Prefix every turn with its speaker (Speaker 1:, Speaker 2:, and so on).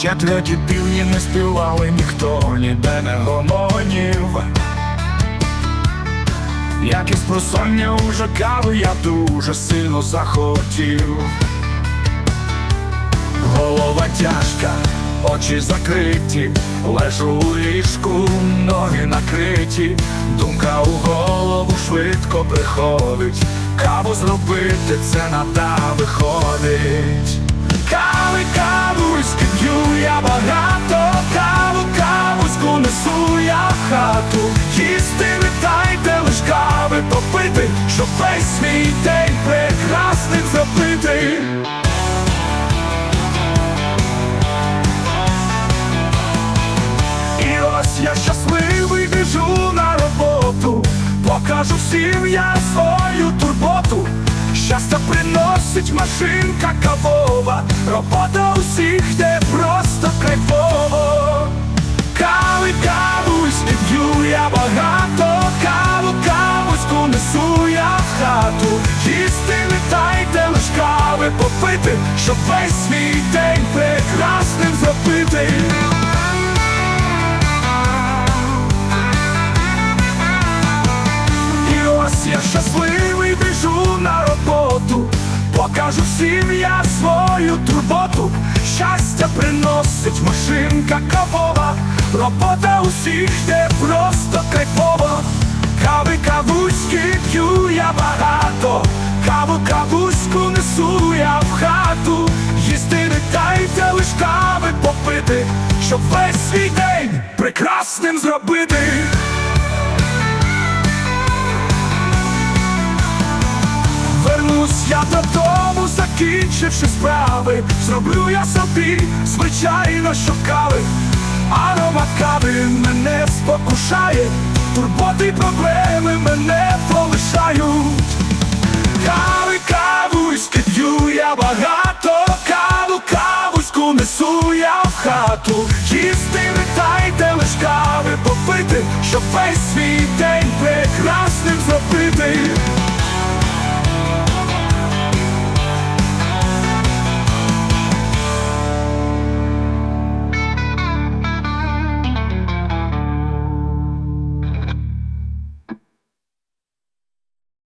Speaker 1: Ще треті півні не співали, ніхто ніде не гомонів. Як із просоння уже кави я дуже сильно захотів. Голова тяжка, очі закриті, лежу у ліжку, ноги накриті, думка у голову швидко приходить. Каву зробити це нада виходить. Кави, кавуськи весь мій день прекрасним зробити. І ось я щасливий біжу на роботу, покажу всім я свою турботу. Щастя приносить машинка кавова, робота усіх йде просто кави попити, щоб весь мій день прекрасним зробити. І ось я щасливий біжу на роботу, покажу всім я свою турботу. Щастя приносить машинка кавова, робота усіх йде просто кайфово. Кави кавуськи п'ю я багато, каву кавуську несу я в хату. Їсти не дайте лиш кави попити, щоб весь свій день прекрасним зробити. Вернусь я додому, закінчивши справи, зроблю я собі, звичайно, що кави, аромат кави мене спокушає, турботи проблеми мене щоб весь свій день прекрасним зробити.